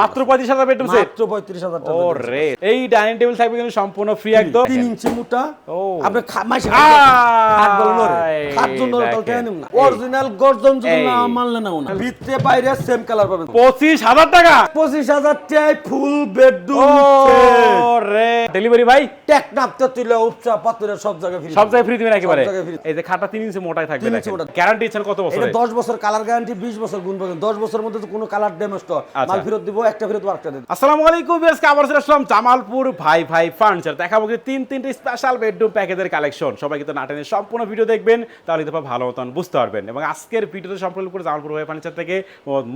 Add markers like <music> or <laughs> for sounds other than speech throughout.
মাত্র পঁয়ত্রিশ হাজার বেডরুম মাত্র পঁয়ত্রিশ হাজার টাকা ও রে এই ডাইনিং টেবিল থাকবে কিন্তু সম্পূর্ণ ফ্রি একদম। তিন ইঞ্চি মোটা। আপনি মাসে খাট খাট। অরিজিনাল গর্জন যদি না মানলে না ভিতরে বাইরে সেম কালার পাবেন। পঁচিশ হাজার টাকা? পঁচিশ হাজার টাকায় ফুল বেডরুম রে। ডেলিভারি ভাই? টেকনাপ তেতুলে উচ্চা পাতুলে সব জায়গায় ফ্রি সব জায়গায় ফ্রি দিবেন একেবারে। এই যে খাটটা তিন ইঞ্চি মোটাই থাকবে। গ্যারান্টি ইচ্ছেন কত বছর এটা দশ বছর কালার গ্যারান্টি বিশ বছর গুণ পাবেন। দশ বছরের মধ্যে কোনো কালার ড্যামেজ তো আচ্ছা। মাল ফেরত দিব একটা ফেরত আরেকটা দেব। আসসালামু আলাইকুম আজকে আবার চলে আসলাম জামালপুর ভাই ভাই ফার্নিচার দেখাবো কি তিন তিনটে স্পেশাল বেডরুম প্যাকেজের কালেকশন সবাই কিন্তু নাটেনের সম্পূর্ণ ভিডিও দেখবেন তাহলে কিন্তু ভালো মতন বুঝতে পারবেন। এবং আজকের ভিডিওতে সম্পূর্ণ করে জামালপুর ভাই ফার্নিচার থেকে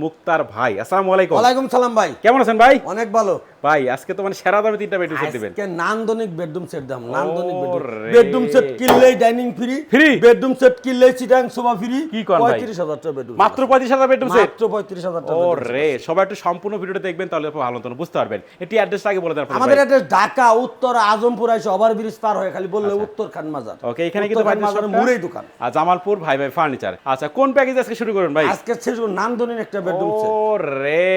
মুক্তার ভাই। আসসালামু আলাইকুম। ওয়ালাইকুম সালাম ভাই। কেমন আছেন ভাই? অনেক ভালো। ভাই আজকে তো মানে সেরা দামে তিনটা বেডরুম সেট দিবেন। আজকে নান্দনিক বেডরুম সেট দাম নান্দনিক বেডরুম বেডরুম সেট কিনলেই dining free free bedroom set কিনলেই সিটাং সোফা ফ্রি কি কন ভাই? পঁয়ত্রিশ হাজার টাকা বেডরুম মাত্র পঁয়ত্রিশ হাজার বেডরুম সেট মাত্র পঁয়ত্রিশ হাজার টাকা ও bedroom set। রে সবাই একটু সম্পূর্ণ ভিডিওটা দেখবেন তাহলে ভালো মতন বুঝতে পারবেন। এটি অ্যাড্রেসটা আগে বলে দেন আমাদের অ্যাড্রেস ঢাকা উত্তর আজমপুর আইসে ওভার ব্রিজ পার হয়ে খালি বললে উত্তর খান মাজার ওকে এখানে কিন্তু খান বাইরের মাজারের দোকান। আর জামালপুর ভাই ভাই ফার্নিচার আচ্ছা কোন প্যাকেজ আজকে শুরু করুন ভাই? আজকে শেষ নান্দনিক একটা বেডরুম সেট ও রে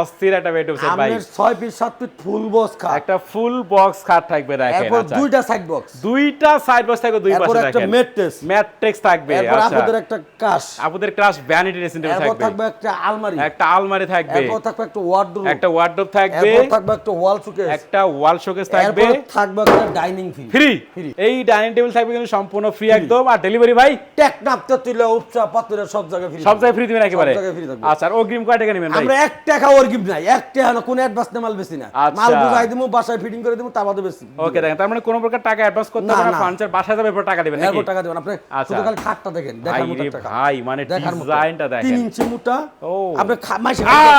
অস্থির একটা বেডরুম সেট ভাই। আমাদের ছয় পিস সাত পিস ফুল বক্স খাট। একটা ফুল বক্স খাট থাকবে দেখেন এরপর আচ্ছা। দুইটা সাইড বক্স দুইটা সাইড বক্স থাকবে দুই এরপর পাশে একটা দেখেন। ম্যাট্রেস ম্যাট্রিক্স থাকবে এরপর আচ্ছা। আপনাদের একটা কাশ আপনাদের ক্লাস ভ্যানিটি ড্রেসিং টেবিল এরপর থাকবে। থাকবে একটা আলমারি। একটা আলমারি থাকবে। এরপর থাকবে একটা ওয়ার্ডরোব একটা ওয়ার্ডরোব থাকবে। থাকবে একটা ওয়াল শোকেস একটা ওয়াল শোকেস থাকবে। থাকবে একটা ডাইনিং ফ্রি ফ্রি এই ডাইনিং টেবিল থাকবে কিন্তু সম্পূর্ণ ফ্রি একদম। আর ডেলিভারি ভাই? টেকনাপ তেতুলে উপচা পাতুলে সব জায়গায় ফ্রি সব জায়গায় ফ্রি দিবেন একেবারে। আচ্ছা আর অগ্রিম কয় টাকা নেবেন ভাই? আমরা এক টাকা ওর গিফট নাই। এক টাকা না কোনো অ্যাডভান্স না মাল বেশি না। মাল বুঝাই দিমু বাসায় ফিটিং করে দিমু তা বাদে বেশি ওকে দেখেন তার মানে কোনো প্রকার টাকা অ্যাডভান্স করতে না, হবে না। ফার্নিচার বাসায় যাবে এরপর টাকা দিবেন নাকি? এরপর টাকা দেবেন। আপনি আচ্ছা। শুধু খালি খাটটা দেখেন দেখার মতো খাট। ভাই মানে ডিজাইনটা দেখেন। ইঞ্চি মোটা। ও। আপনি আয়,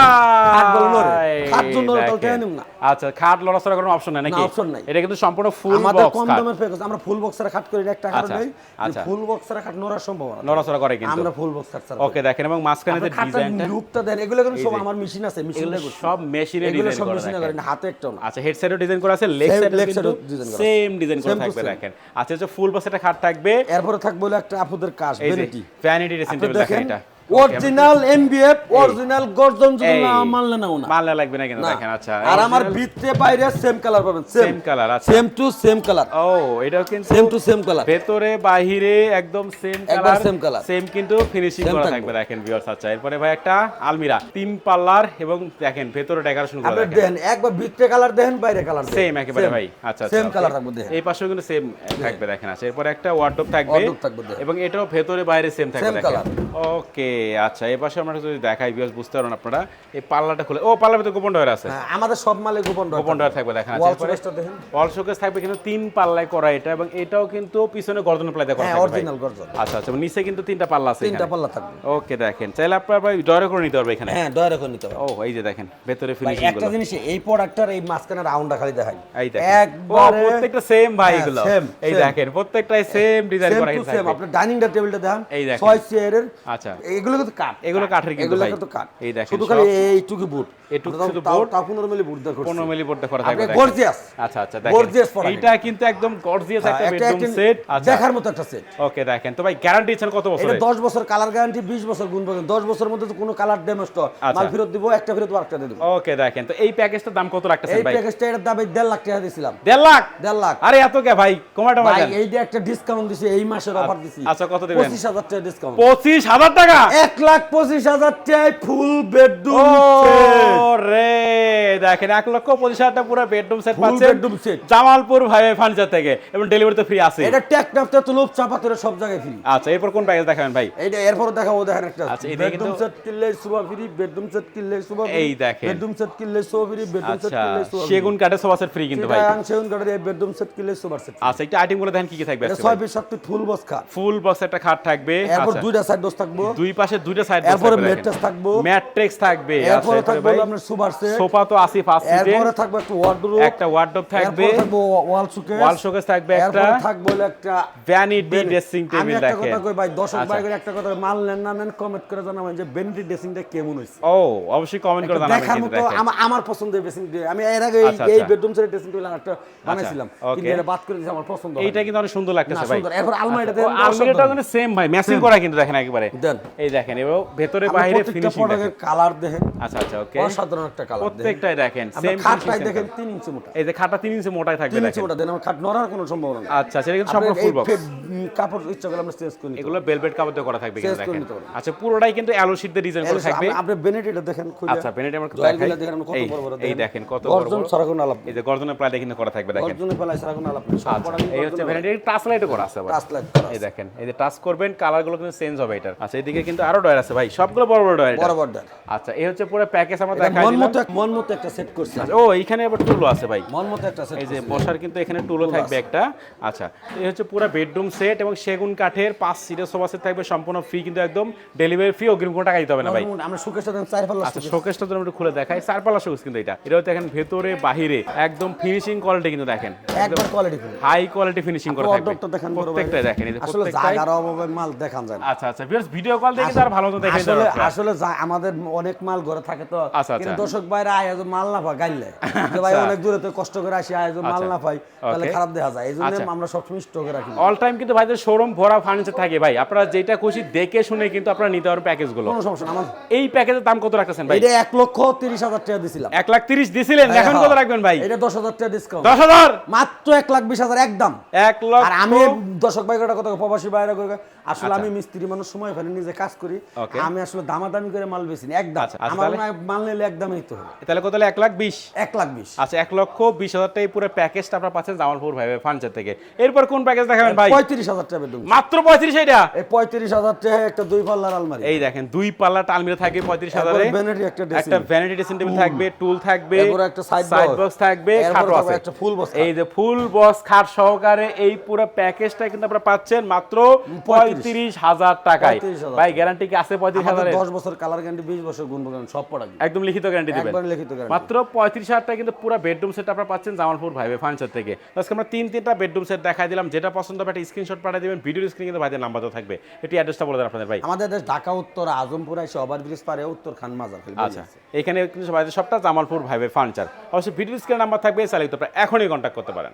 খাট বলো নরে খাট জন্য তাহলে দেখেন। টাকা নিব না? আচ্ছা খাট লড়াচড়া করার অপশন নাই নাকি? না, নাই। এটা কিন্তু সম্পূর্ণ ফুল বক্স কম দামের প্যাকেজ আমরা ফুল বক্সের খাট করি একটা কারণ আচ্ছা, আচ্ছা। ফুল বক্সের খাট নোরার সম্ভাবনা নড়াচড়া করে কিন্তু। আমরা ফুল বক্স খাট ওকে দেখেন এবং মাঝখানে যে ডিজাইনটা লুকটা দেন এগুলো কিন্তু সব আমার মেশিন আছে মেশিন সব মেশিনে এগুলো সব মেশিনে করেন হাতে একটা না। আচ্ছা হেড সাইডও ডিজাইন করা আছে লেগ সাইডও কিন্তু। সেম ডিজাইন করা থাকবে দেখেন। আচ্ছা ফুল বক্স খাট থাকবে। এরপরে থাকবে একটা আপুদের কাজ ভ্যানিটি ভ্যানিটি ড্রেসিং টেবিল দেখেন দেখেন এটা। অরিজিনাল এমবিএফ অরিজিনাল গর্জন যদি না মানলে নাও না মাল্লা লাগবে না কিন্তু দেখেন আচ্ছা আর আমার ভিতরে বাইরে সেম কালার পাবেন সেম সেম কালার আচ্ছা। সেম টু সেম কালার ও এটাও কিন্তু সেম টু সেম কালার ভেতরে বাহিরে একদম same colour same color। Same কিন্তু ফিনিশিং করা থাকবে। দেখেন ভিউয়ার্স আচ্ছা এরপরে ভাই একটা আলমিরা তিন পাল্লার এবং দেখেন ভেতরে ডেকোরেশন করা দেখেন। দেখেন একবার ভিতরে কালার দেখেন বাইরে কালার সেম একেবারে ভাই আচ্ছা সেম আচ্ছা কালার থাকবে দেখেন। এই পাশেও কিন্তু সেম থাকবে দেখেন আচ্ছা এরপরে একটা ওয়ার্ডরোব থাকবে, এবং এটাও ভেতরে বাইরে সেম থাকবে দেখেন। ওকে আচ্ছা এই পাশে আমরা যদি দেখাই ভিউয়ার্স বুঝতে পারবেন আপনারা। এই পাল্লাটা খুলে ও পাল্লার ভিতরে গোপন ডয়ার আছে। হ্যাঁ, আমাদের সব মালে গোপন গোপন ডয়ার থাকবে। দেখেন ওয়াল আচ্ছা শোকেস থাকবে কিন্তু তিন পাল্লায় করা এটা এবং এটাও কিন্তু পিছনে গর্জন প্লাই করা হ্যাঁ থাকবে অরিজিনাল গর্জন। আচ্ছা আচ্ছা নিচে কিন্তু তিনটা পাল্লা আছে তিনটা পাল্লা থাকবে। ওকে দেখেন চাইলে আপনার ভাই ডয়ারে করে নিতে পারবে এখানে। হ্যাঁ দয়া করে নিতে হবে ও এই যে দেখেন ভেতরে ফিনিশিং একটা জিনিস এই প্রোডাক্টটার এই মাঝখানে রাউন্ডটা খালি দেখাই। এই দেখেন। একবারে প্রত্যেকটা সেম ভাই হ্যাঁ, এগুলো same, এই দেখেন প্রত্যেকটাই সেম ডিজাইন করা কিন্তু সেম আপনি ডাইনিং টেবিলটা দেখেন। এই দেখেন। ছয় চেয়ারের আচ্ছা। এগুলো কিন্তু কাঠ। এগুলো কাঠের কিন্তু এগুলো। কিন্তু কাঠ। এই দেখেন শুধু খালি এইটুকু বুট। এটুকু শুধু boot। তা 15 মিলি বুট। দেখো 15 মিলি বোর্ডে করা আপনি গর্জিয়াস আচ্ছা আচ্ছা দেখেন। product। এইটা কিন্তু। একদম গর্জিয়াস একটা বেডরুম সেট আচ্ছা। দেখার মতো একটা সেট ওকে দেখেন। তো ভাই গ্যারান্টি দিচ্ছেন কত এটা 10 বছর কালার গ্যারান্টি 20 বছর গুণ পাবেন 10 বছরের মধ্যে তো কোনো কালার ড্যামেজ তো। আচ্ছা। মাল ফেরত দিব একটা ফেরত আরেকটা দেব। ওকে দেখেন। তো এই প্যাকেজটার দাম কত রাখতেছেন এই ভাই? প্যাকেজটা এর দামে 1.5 লাখ টাকা দিয়েছিলাম। দেড় লাখ? 1.5 লাখ। আরে এত কে ভাই? কমাটা ভাই মারেন এইটা একটা ডিসকাউন্ট দিছে এই মাসের অফার দিছি। আচ্ছা, কত দিবেন? 25000 টাকা ডিসকাউন্ট পঁচিশ হাজার টাকা? এক লাখ পঁচিশ হাজার টাকায় ফুল বেডরুম রে দেখেন এক লক্ষ পঁচিশ হাজার টাকা পুরো বেডরুম সেট পাচ্ছেন bedroom set। জামালপুর ভাই ফার্নিচার থেকে এবং ডেলিভারি তো ফ্রি আছে এটা টেকনাফতে তুলুপ চাপাতুরে সব জায়গায় ফ্রি আচ্ছা এরপর কোন প্যাকেজ দেখাবেন ভাই? এইটা এরপর দেখাবো দেখেন একটা। আচ্ছা, এদিকে বেডরুম কিন্তু- সেট কিনলে সুবা ফ্রি বেডরুম সেট কিনলে সুবা এই দেখেন। বেডরুম সেট কিনলে সুবা ফ্রি বেডরুম সেট আচ্ছা কিনলে সুবা সেগুন কাঠের সোফা সেট ফ্রি কিন্তু ভাই। সেগুন কাঠের এই বেডরুম সেট কিনলে সুপার সেট আচ্ছা একটা আইটেমগুলো দেখেন কি কি থাকবে এটা আজকে ছয় পিস ফুল বক্স খা ফুল বক্স একটা খাট থাকবে। এরপর আচ্ছা। দুইটা সাইড বক্স থাকব। দুই পাশে দুইটা সাইড এরপরে ম্যাট্রেস থাকব। ম্যাট্রিক্স থাকবে এরপরে থাকব আপনার সুপার সেট সোফা তো আছে এসি ফার্স্ট সিটে এরপরে থাকবে একটা ওয়ার্ডরোব একটা ওয়ার্ডরোব থাকবে। এরপরে থাকবে ওয়াল শোকেস ওয়াল শোকেস থাকবে একটা। এরপরে থাকবে একটা ভ্যানিটি ড্রেসিং আমি টেবিল একটা কথা কই ভাই দর্শক আচ্ছা। ভাই করে একটা কথা মাল নেন না নেন কমেন্ট করে জানাবেন যে ড্রেসিংটা কেমন হইছে। ও অবশ্যই কমেন্ট করে জানাবেন দেখার মতো আমার পছন্দের ড্রেসিং আমি এর আগে এই-। বেডরুম সেট ড্রেসিং টেবিল একটা বানাইছিলাম। কিন্তু এটা বাদ করে দিয়েছি আমার পছন্দ এইটা কিন্তু অনেক সুন্দর লাগতেছে ভাই। সুন্দর। এরপর আলমারিটা আচ্ছা, ও, কিন্তু সেম ভাই। ম্যাচিং করা কিন্তু দেখেন একেবারে। এই দেখেন এবার ভেতরে বাইরে ফিনিশিং দেখেন। কালার দেখেন। আচ্ছা আচ্ছা ওকে অসাধারণ একটা কালার দেখেন। প্রত্যেকটাই দেখেন সেম খাটটাই দেখেন তিন ইঞ্চি মোটা। এই যে খাটটা তিন ইঞ্চি মোটাই থাকবে তিন ইঞ্চি মোটা দেন আমার খাট নড়ার কোনো সম্ভাবনা নেই। আচ্ছা সেটা কিন্তু সম্পূর্ণ ফুল বক্স কাপড় ইচ্ছা করলে আমরা চেঞ্জ করে এগুলো বেলভেট কাপড় দিয়ে করা থাকবে কিন্তু দেখেন। আচ্ছা পুরোটাই কিন্তু অ্যালো শীট দিয়ে ডিজাইন করা থাকবে। আপনি- আপনি বেনেটিটা দেখেন খুলে আচ্ছা বেনেট আমরা দেখাই। দেখেন কত বড় বড় এই দেখেন। কত বড় গর্জন কোনো আলাপ। এই যে গর্জনের কিন্তু করা থাকবে দেখেন। গর্জনে ফেলাই ছাড়া কোনো আলাপ আচ্ছা এই হচ্ছে ভ্যানিটি টাচ লাইটও করা আছে টাচ লাইট এই দেখেন এই যে টাচ করবেন কালারগুলো কিন্তু চেঞ্জ হবে এটার। আচ্ছা এদিকে কিন্তু আরও ডয়ার আছে ভাই সবগুলো বড় বড় ডয়ার বড় বড় দেন আচ্ছা এই হচ্ছে পুরো প্যাকেজ আমরা দেখাই মন মতো মন মতো একটা সেট করছি। ও এইখানে আবার টুলও আছে ভাই। মন মতো একটা সেট এই যে বসার কিন্তু এখানে টুলও থাকবে একটা। আচ্ছা এই হচ্ছে পুরো বেডরুম সেট এবং সেগুন কাঠের পাঁচ সিটের সোফা সেট থাকবে সম্পূর্ণ ফ্রি কিন্তু একদম ডেলিভারি ফ্রি অগ্রিম কোনো টাকা দিতে হবে না ভাই। আমরা সুকেশটা দেন চার পাল্লা আচ্ছা শোকেসটা যদি একটু খুলে দেখাই। চার পাল্লা শোকেস কিন্তু এটা। এটাও দেখেন ভেতরে বাহিরে একদম ফিনিশিং কোয়ালিটি কিন্তু দেখেন। একবার কোয়ালিটি হাই কোয়ালিটি ফিনিশিং করা থাকবে। প্রত্যেকটা দেখেন এই যে জায়গার অভাবে মাল দেখান যায় আচ্ছা আচ্ছা ভিডিও কল দেখে তার ভালো মতো দেখে আসলে আসলে আমাদের অনেক মাল ঘরে থাকে তো। আচ্ছা, কিন্তু আচ্ছা। দর্শক বাইরে আয়োজ মাল না পায় গাইলে। <laughs> যে ভাই আচ্ছা। অনেক দূরে তো কষ্ট করে আসি আয়োজ মাল আচ্ছা। না পাই তাহলে খারাপ দেখা যায়। এই জন্য আচ্ছা। আমরা সবসময় স্টকে রাখি। অল টাইম কিন্তু ভাইদের শোরুম ভরা ফার্নিচার থাকে ভাই। আপনারা যেটা খুশি দেখে শুনে কিন্তু আপনারা নিতে পারবেন প্যাকেজগুলো। কোনো সমস্যা আমার এই প্যাকেজের দাম কত রাখতেছেন ভাই? এটা এক লক্ষ তিরিশ হাজার টাকা দিছিলাম। এক লাখ তিরিশ দিছিলেন এখন কত রাখবেন ভাই? এটা দশ হাজার টাকা ডিসকাউন্ট দশ হাজার? মাত্র এক লাখ বিশ হাজার একদম। এক লক্ষ আর আমি দর্শক ভাই কথা প্রবাসী বাইরে আসলে আচ্ছা। আমি মিস্ত্রি মানুষ সময় ফেলে নিজে কাজ করি আমি আসলে দামাদামি করে মাল বেশি না একদম। আচ্ছা, আমার মাল নিলে একদমই তো তাহলে কত হলো? এক লাখ বিশ? এক লাখ বিশ। আচ্ছা এক লক্ষ বিশ হাজার টাকা এই পুরো প্যাকেজটা আপনারা পাচ্ছেন জামালপুর ভাই ফার্নিচার থেকে। এরপর কোন প্যাকেজ দেখাবেন ভাই? পঁয়ত্রিশ হাজার টাকা মাত্র পঁয়ত্রিশ এটা এই পঁয়ত্রিশ হাজার টাকা একটা দুই পাল্লার আলমারি। এই দেখেন দুই পাল্লা টালমিরা থাকবে পঁয়ত্রিশ হাজারে। একটা ভ্যানিটি ড্রেসিং টেবিল থাকবে টুল থাকবে একটা সাইড বক্স থাকবে খাটও আছে। একটা full box এই যে ফুল বক্স খাট সহকারে এই পুরো প্যাকেজটা কিন্তু আপনারা পাচ্ছেন মাত্র পঁয়ত্রিশ। হাজার টাকায়। ভাই গ্যারান্টি কি আছে পঁয়ত্রিশ আমাদের হাজারের? দশ বছর কালার গ্যারান্টি বিশ বছর গুণ গ্যারান্টি সব প্রোডাক্ট একদম লিখিত গ্যারান্টি দিবেন। একবার লিখিত গ্যারান্টি মাত্র পঁয়ত্রিশ হাজার টাকা কিন্তু পুরো বেডরুম সেট আপনারা পাচ্ছেন জামালপুর ভাইবে ফার্নিচার থেকে। আজকে আমরা তিন তিনটা বেডরুম সেট দেখাই দিলাম। যেটা পছন্দ হবে একটা স্ক্রিনশট পাঠিয়ে দিবেন। ভিডিও স্ক্রিনে কিন্তু ভাইদের নাম্বার তো থাকবে। এটি অ্যাড্রেসটা বলে দেন আপনাদের ভাই। আমাদের দেশ ঢাকা উত্তর আজমপুর এসে ওভার ব্রিজ পারে উত্তর খান মাজার আচ্ছা। এখানে কিন্তু ভাইদের সবটা জামালপুর ভাইবে ফার্নিচার অবশ্যই ভিডিও স্ক্রিনে নাম্বার থাকবে। চালিয়ে আপনারা এখনই কন্ট্যাক্ট করতে পারেন।